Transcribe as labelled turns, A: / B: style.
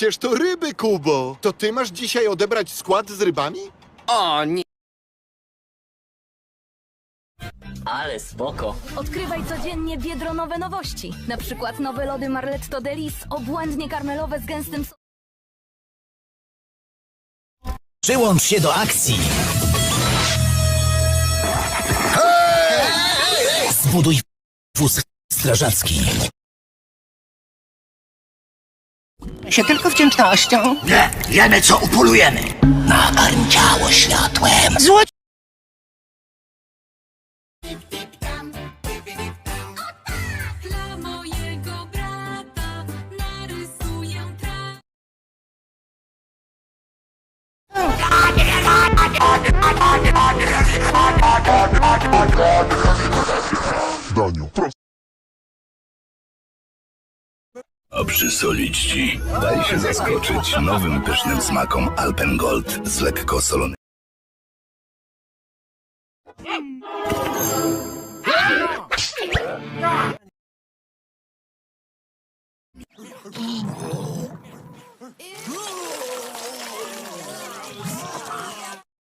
A: Przecież to ryby, Kubo. To ty masz dzisiaj odebrać skład z rybami?
B: O nie. Ale spoko.
C: Odkrywaj codziennie biedronowe nowości. Na przykład nowe lody Marletto Delis, obłędnie karmelowe z gęstym sokiem.
D: Przyłącz się do akcji. Zbuduj wóz strażacki.
E: Się tylko wdzięcznością.
D: Nie, wiemy co upolujemy. Nakarm ciało światłem.
E: Zło...
F: Dla mojego
G: A przysolić ci. Daj się zaskoczyć nowym pysznym smakom Alpen Gold z lekko solony.